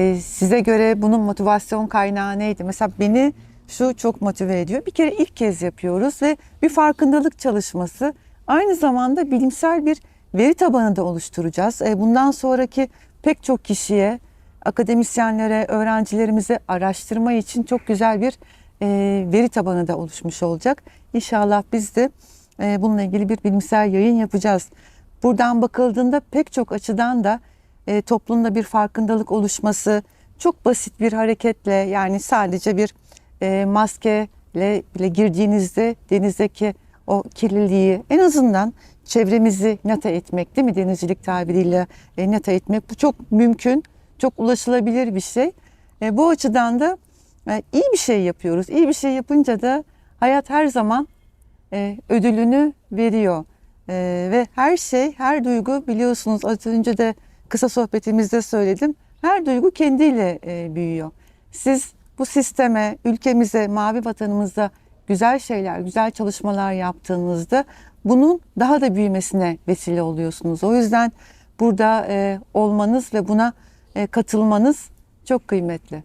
E, size göre bunun motivasyon kaynağı neydi? Mesela beni şu çok motive ediyor. Bir kere ilk kez yapıyoruz ve bir farkındalık çalışması. Aynı zamanda bilimsel bir veri tabanı da oluşturacağız. E, bundan sonraki pek çok kişiye, akademisyenlere, öğrencilerimize araştırma için çok güzel bir e, veri tabanı da oluşmuş olacak. İnşallah biz de e, bununla ilgili bir bilimsel yayın yapacağız. Buradan bakıldığında pek çok açıdan da e, toplumda bir farkındalık oluşması, çok basit bir hareketle yani sadece bir e, maskeyle bile girdiğinizde denizdeki o kirliliği en azından çevremizi nata etmek değil mi denizcilik tabiriyle e, nata etmek bu çok mümkün, çok ulaşılabilir bir şey. E, bu açıdan da e, iyi bir şey yapıyoruz. İyi bir şey yapınca da hayat her zaman e, ödülünü veriyor. E, ve her şey, her duygu biliyorsunuz az önce de kısa sohbetimizde söyledim. Her duygu kendiyle e, büyüyor. Siz bu sisteme, ülkemize, mavi vatanımıza güzel şeyler, güzel çalışmalar yaptığınızda bunun daha da büyümesine vesile oluyorsunuz. O yüzden burada e, olmanız ve buna e, katılmanız çok kıymetli.